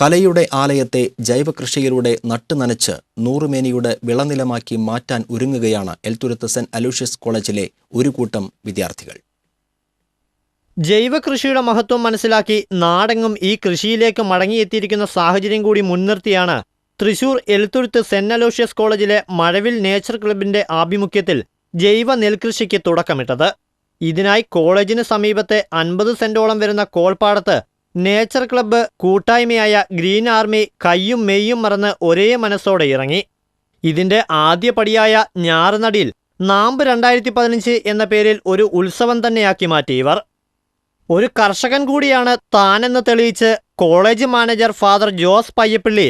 കലയുടെ ആലയത്തെ ജൈവകൃഷിയിലൂടെ നട്ടുനനച്ച് നൂറുമേനിയുടെ വിളനിലമാക്കി മാറ്റാൻ ഒരുങ്ങുകയാണ് എൽത്തുരുത്ത് സെന്റ് അലൂഷ്യസ് കോളേജിലെ ഒരു കൂട്ടം വിദ്യാർത്ഥികൾ. ജൈവകൃഷിയുടെ മഹത്വം മനസ്സിലാക്കി നാടെങ്ങും ഈ കൃഷിയിലേക്ക് മടങ്ങിയെത്തിയിരിക്കുന്ന സാഹചര്യം കൂടി മുൻനിർത്തിയാണ് തൃശൂർ എൽത്തുരുത്ത് സെന്റ് അലോഷ്യസ് കോളേജിലെ മഴവിൽ നേച്ചർ ക്ലബിന്റെ ആഭിമുഖ്യത്തിൽ ജൈവ നെൽകൃഷിക്ക് തുടക്കമിട്ടത്. ഇതിനായി കോളേജിന് സമീപത്തെ അൻപത് സെന്റോളം വരുന്ന കോൾപ്പാടത്ത് നേച്ചർ ക്ലബ്ബ് കൂട്ടായ്മയായ ഗ്രീൻ ആർമി കയ്യും മെയ്യും മറന്ന് ഒരേ മനസ്സോടെ ഇറങ്ങി. ഇതിന്റെ ആദ്യപടിയായ ഞാറുനടിയിൽ നാമ്പ് രണ്ടായിരത്തി പതിനഞ്ച് എന്ന പേരിൽ ഒരു ഉത്സവം തന്നെയാക്കി മാറ്റി ഇവർ. ഒരു കർഷകൻ കൂടിയാണ് താനെന്ന് തെളിയിച്ച് college manager father Jose Payyappally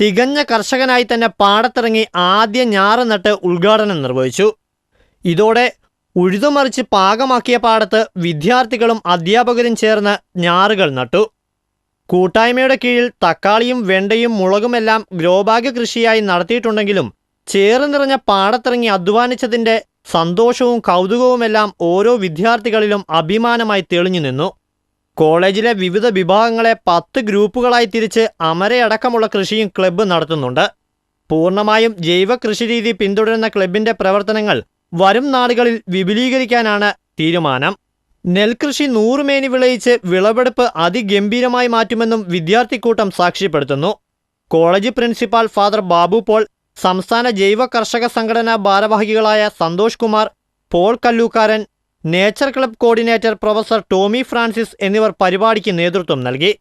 തികഞ്ഞ കർഷകനായി തന്നെ പാടത്തിറങ്ങി ആദ്യ ഞാറ് നട്ട് ഉദ്ഘാടനം നിർവഹിച്ചു. ഇതോടെ ഉഴുതുമറിച്ച് പാകമാക്കിയ പാടത്ത് വിദ്യാർത്ഥികളും അധ്യാപകരും ചേർന്ന് ഞാറുകൾ നട്ടു. കൂട്ടായ്മയുടെ കീഴിൽ തക്കാളിയും വെണ്ടയും മുളകുമെല്ലാം ഗ്രോബാഗ് കൃഷിയായി നടത്തിയിട്ടുണ്ടെങ്കിലും ചേറ് നിറഞ്ഞ പാടത്തിറങ്ങി അധ്വാനിച്ചതിന്റെ സന്തോഷവും കൗതുകവുമെല്ലാം ഓരോ വിദ്യാർത്ഥികളിലും അഭിമാനമായി തെളിഞ്ഞു നിന്നു. കോളേജിലെ വിവിധ വിഭാഗങ്ങളെ പത്ത് ഗ്രൂപ്പുകളായി തിരിച്ച് അമരയടക്കമുള്ള കൃഷിയും ക്ലബ്ബ് നടത്തുന്നുണ്ട്. പൂർണമായും ജൈവ കൃഷിരീതി പിന്തുടരുന്ന ക്ലബിന്റെ പ്രവർത്തനങ്ങൾ വരും നാളുകളിൽ വിപുലീകരിക്കാനാണ് തീരുമാനം. നെൽകൃഷി നൂറുമേനി വിളയിച്ച് വിളവെടുപ്പ് അതിഗംഭീരമായി മാറ്റുമെന്നും വിദ്യാർത്ഥിക്കൂട്ടം സാക്ഷ്യപ്പെടുത്തുന്നു. College principal father Babu Paul സംസ്ഥാന ജൈവ കർഷക സംഘടനാ ഭാരവാഹികളായ Santhosh Kumar Paul Kallookkaran nature club coordinator professor Tomy Francis എന്നിവർ പരിപാടിക്ക് നേതൃത്വം നൽകി.